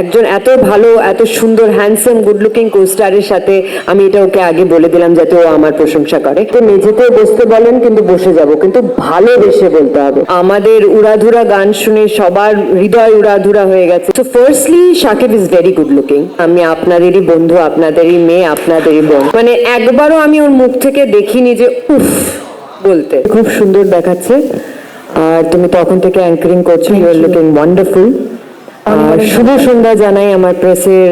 একজন এত ভালো এত সুন্দর হ্যান্ডসাম গুড লুকিং কোস্টারের সাথে আমি এটা ওকে আগে বলে দিলাম যাতে ও আমার প্রশংসা করে। তো মেঝেতে বসতে বলেন কিন্তু বসে যাব। কিন্তু ভালোবেসে বলতে হবে। আমাদের উড়াধুরা গান শুনে সবার হৃদয় উড়াধুরা হয়ে গেছে। তো firstly Shakib is very good looking আমি আপনাদেরই বন্ধু আপনাদেরই মেয়ে আপনাদেরই বোন। মানে একবারও আমি ওর মুখ থেকে দেখিনি যে উফ বলতে। খুব সুন্দর দেখাচ্ছে। আর তুমি তখন থেকে অ্যাঙ্কারিং করছ। ইউ আর লুকিং ওয়ান্ডারফুল শুভ সন্ধ্যা জানাই আমার প্রেসের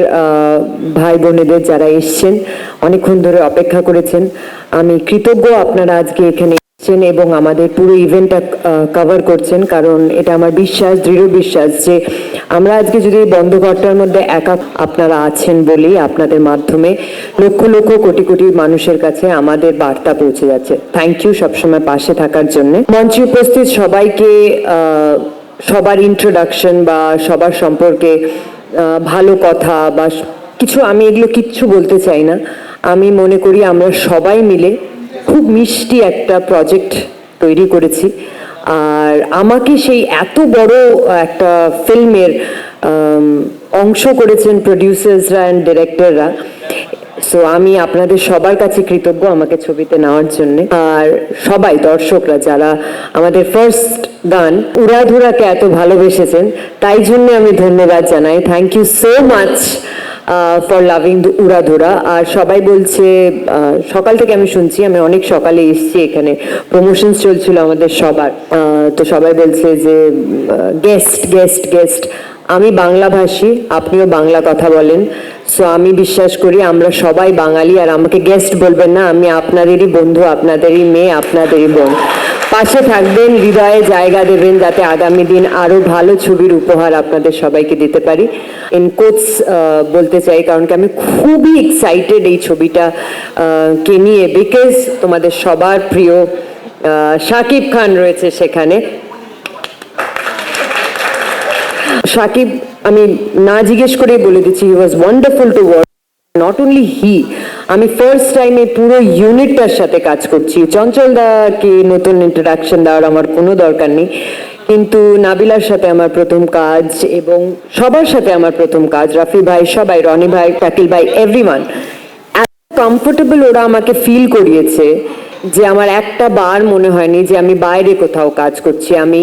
ভাই বোনেদের যারা এসছেন। অনেকক্ষণ ধরে অপেক্ষা করেছেন। আমি কৃতজ্ঞ আপনারা আজকে এখানে এসছেন এবং আমাদের পুরো ইভেন্টটা কভার করছেন। কারণ এটা আমার বিশ্বাস, দৃঢ় বিশ্বাস যে আমরা আজকে যদি বন্ধ ঘরটার মধ্যে একা আপনারা আছেন বলেই আপনাদের মাধ্যমে লক্ষ লক্ষ কোটি কোটি মানুষের কাছে আমাদের বার্তা পৌঁছে যাচ্ছে। থ্যাংক ইউ সবসময় পাশে থাকার জন্য। মঞ্চে উপস্থিত সবাইকে সবার ইন্ট্রোডাকশন বা সবার সম্পর্কে ভালো কথা বা কিছু আমি এগুলো কিচ্ছু বলতে চাই না। আমি মনে করি আমরা সবাই মিলে খুব মিষ্টি একটা প্রজেক্ট তৈরি করেছি। আর আমাকে সেই এত বড় একটা ফিল্মের অংশ করেছেন প্রডিউসার্সরা অ্যান্ড ডিরেক্টররা সো আমি আপনাদের সবার কাছে কৃতজ্ঞ আমাকে ছবিতে নেওয়ার জন্য। আর সবাই, দর্শকরা, যারা আমাদের ফার্স্ট গান। উড়াধুরাকে এত ভালোবেসেছেন, তাই জন্য আমি ধন্যবাদ জানাই। Thank you so much for loving Uradhura. আর সবাই বলছে সকাল থেকে আমি শুনছি, আমি অনেক সকালে এসছি এখানে। প্রমোশনস চলছিল আমাদের সবার। তো সবাই বলছে যে গেস্ট গেস্ট গেস্ট আমি বাংলাভাষী, আপনিও বাংলা কথা বলেন। সো আমি বিশ্বাস করি আমরা সবাই বাঙালি, আর আমাকে গেস্ট বলবেন না, আমি আপনাদেরই বন্ধু, আপনাদেরই মেয়ে, আপনাদেরই বোন। পাশে থাকবেন, হৃদয়ে জায়গা দেবেন যাতে আগামী দিন আরও ভালো ছবির উপহার আপনাদের সবাইকে দিতে পারি। ইন কোটস বলতে চাই, কারণ কি আমি খুবই এক্সাইটেড এই ছবিটা কে নিয়ে বিকজ তোমাদের সবার প্রিয় শাকিব খান রয়েছে সেখানে। শাকিব আমি না জিজ্ঞেস করেই বলে দিচ্ছি he was wonderful to work not only he আমি ফার্স্ট টাইমে পুরো ইউনিটটার সাথে কাজ করছি। চঞ্চল দাকে নতুন ইন্ট্রোডাকশন দেওয়ার আমার কোনো দরকার নেই। কিন্তু নাবিলার সাথে আমার প্রথম কাজ এবং সবার সাথে আমার প্রথম কাজ, রাফি ভাই, সবাই, রনি ভাই, শাকিল ভাই এভরিওয়ান এত কমফোর্টেবল ওরা আমাকে ফিল করিয়েছে যে আমার একটা বার মনে হয়নি যে আমি বাইরে কোথাও কাজ করছি, আমি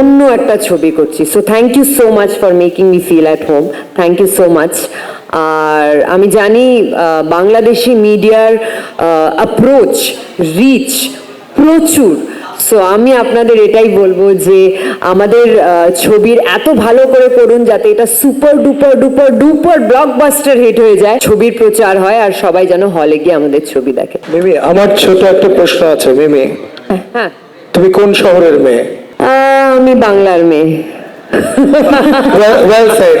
অন্য একটা ছবি করছি। So thank you so much for making me feel at home thank you so much আর আমি জানি বাংলাদেশি মিডিয়ার অ্যাপ্রোচ রিচ প্রচুর। সো আমি আপনাদের এটাই বলব যে আমাদের ছবির এত ভালো করে করুন যাতে এটা super duper duper duper blockbuster hit হয়ে যায়। ছবির প্রচার হয় আর সবাই যেন হলে গিয়ে আমাদের ছবি দেখে। মিমি আমার ছোট একটা প্রশ্ন আছে মিমি। হ্যাঁ। তুমি কোন শহরের মেয়ে? আমি বাংলার মেয়ে। Well said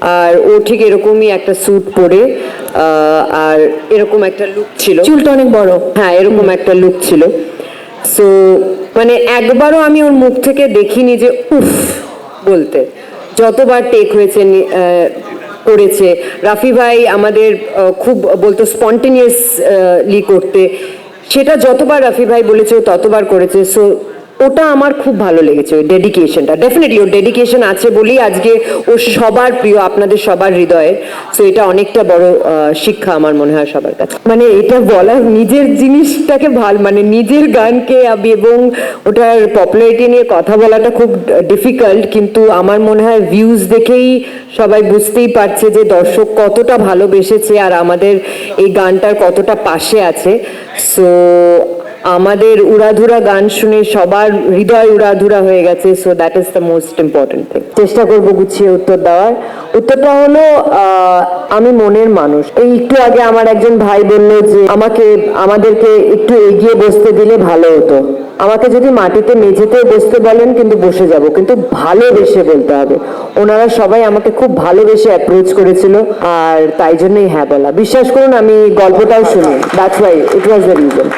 আর ও ঠিক এরকমই একটা স্যুট পরে আর এরকম একটা লুক ছিল। চুলটা অনেক বড়। হ্যাঁ এরকম একটা লুক ছিল। সো মানে একবারও আমি ওর মুখ থেকে দেখিনি যে উফ বলতে। যতবার টেক হয়েছে করেছে। রাফি ভাই আমাদের খুব বলতো স্পন্টেনিয়াসলি করতে। সেটা যতবার রাফি ভাই বলেছে ততবার করেছে। সো ওটা আমার খুব ভালো লেগেছে, ওই ডেডিকেশনটা ডেফিনেটলি ওর ডেডিকেশন আছে বলেই আজকে ও সবার প্রিয়, আপনাদের সবার হৃদয়ে সো এটা অনেকটা বড় শিক্ষা আমার মনে হয় সবার কাছে। মানে এটা বলা নিজের জিনিসটাকে ভালো মানে নিজের গানকে আবি- এবং ওটার পপুলারিটি নিয়ে কথা বলাটা খুব ডিফিকাল্ট কিন্তু আমার মনে হয় ভিউজ দেখেই সবাই বুঝতেই পারছে যে দর্শক কতটা ভালোবেসেছে আর আমাদের এই গানটার কতটা পাশে আছে। সো আমাদের উড়াধুরা গান শুনে সবার হৃদয় উড়াধুরা হয়ে গেছে so that is the most important thing চেষ্টা করব গুছিয়ে উত্তর দেওয়ার। উত্তরটা হলো আমি মনের মানুষ। এই একটু আগে আমার একজন ভাই বলল যে, আমাকে, আমাদেরকে একটু এগিয়ে বসতে দিলে ভালো হতো। আমাকে যদি মাটিতে মেঝেতে বসতে বলেন, কিন্তু বসে যাব। কিন্তু ভালোবেসে বলতে হবে। ওনারা সবাই আমাকে খুব ভালোবেসে অ্যাপ্রোচ করেছিল, আর তাই জন্যই হ্যাঁ বলা। বিশ্বাস করুন, আমি গল্পটাও শুনি। That's why it was the reason